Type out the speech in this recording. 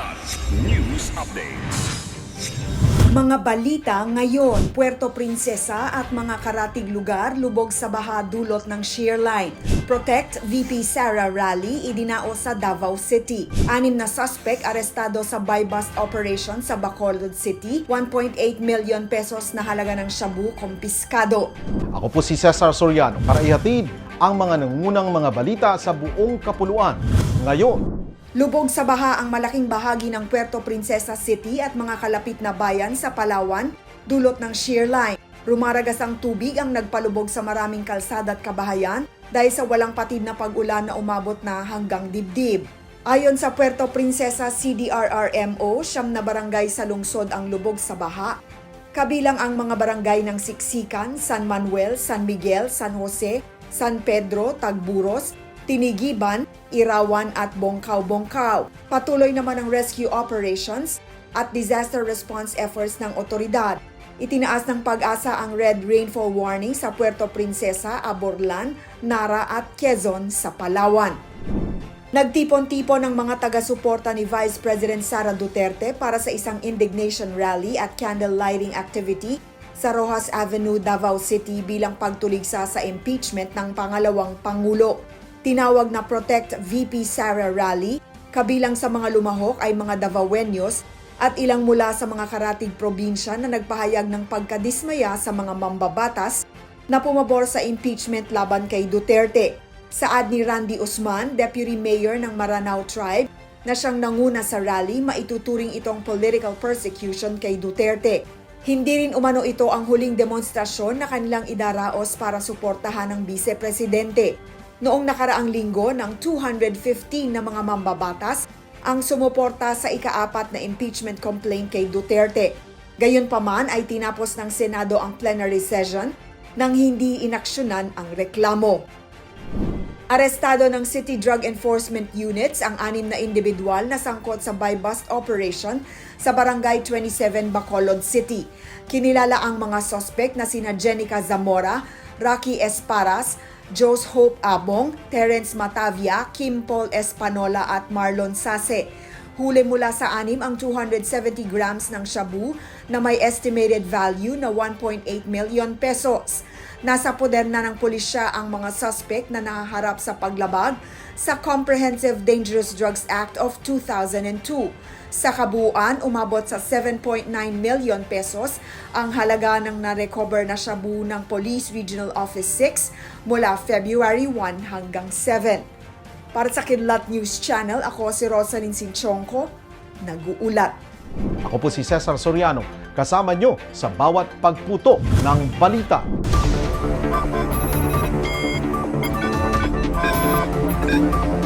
Kilat News Updates. Mga balita ngayon, Puerto Princesa at mga karatig lugar lubog sa baha dulot ng shear line. Protect VP Sara Rally idinao sa Davao City. Anim na suspect arestado sa buy-bust operation sa Bacolod City. 1.8 million pesos na halaga ng shabu kumpiskado. Ako po si Cesar Soriano para ihatid ang mga nangungunang mga balita sa buong kapuluan. Ngayon, Lubog sa baha ang malaking bahagi ng Puerto Princesa City at mga kalapit na bayan sa Palawan dulot ng shear line. Rumaragas ang tubig ang nagpalubog sa maraming kalsada at kabahayan dahil sa walang patid na pag-ulan na umabot na hanggang dibdib. Ayon sa Puerto Princesa CDRRMO, siyam na barangay sa lungsod ang lubog sa baha. Kabilang ang mga barangay ng Siksikan, San Manuel, San Miguel, San Jose, San Pedro, Tagburos, Tinigiban, Irawan at Bongkaw-Bongkaw. Patuloy naman ang rescue operations at disaster response efforts ng otoridad. Itinaas ng pag-asa ang red rainfall warning sa Puerto Princesa, Aborlan, Nara at Quezon sa Palawan. Nagtipon-tipon ng mga taga-suporta ni Vice President Sara Duterte para sa isang indignation rally at candle lighting activity sa Rojas Avenue, Davao City bilang pagtuligsa sa impeachment ng pangalawang Pangulo. Tinawag na Protect VP Sara Rally, kabilang sa mga lumahok ay mga Davaoenos at ilang mula sa mga karatig probinsya na nagpahayag ng pagkadismaya sa mga mambabatas na pumabor sa impeachment laban kay Duterte. Saad ni Randy Usman, Deputy Mayor ng Maranao Tribe, na siyang nanguna sa rally, maituturing itong political persecution kay Duterte. Hindi rin umano ito ang huling demonstrasyon na kanilang idaraos para suportahan ng vice-presidente. Noong nakaraang linggo ng 215 na mga mambabatas ang sumuporta sa ikaapat na impeachment complaint kay Duterte. Gayunpaman ay tinapos ng Senado ang plenary session nang hindi inaksyonan ang reklamo. Arestado ng City Drug Enforcement Units ang anim na individual na sangkot sa buy-bust operation sa Barangay 27 Bacolod City. Kinilala ang mga sospek na sina Jenica Zamora, Rocky Esparas, Jos Hope Abong, Terence Matavia, Kim Paul Espanola at Marlon Sase. Huli mula sa anim ang 270 grams ng shabu na may estimated value na 1.8 million pesos. Nasa poder na ng pulisya ang mga suspect na nahaharap sa paglabag sa Comprehensive Dangerous Drugs Act of 2002. Sa kabuuan, umabot sa 7.9 million pesos ang halaga ng na-recover na shabu ng Police Regional Office 6 mula February 1 hanggang 7. Para sa Kidlat News Channel, ako si Rosalyn Sinchonko, nag-uulat. ako po si Cesar Soriano kasama nyo sa bawat pagputo ng balita. thank you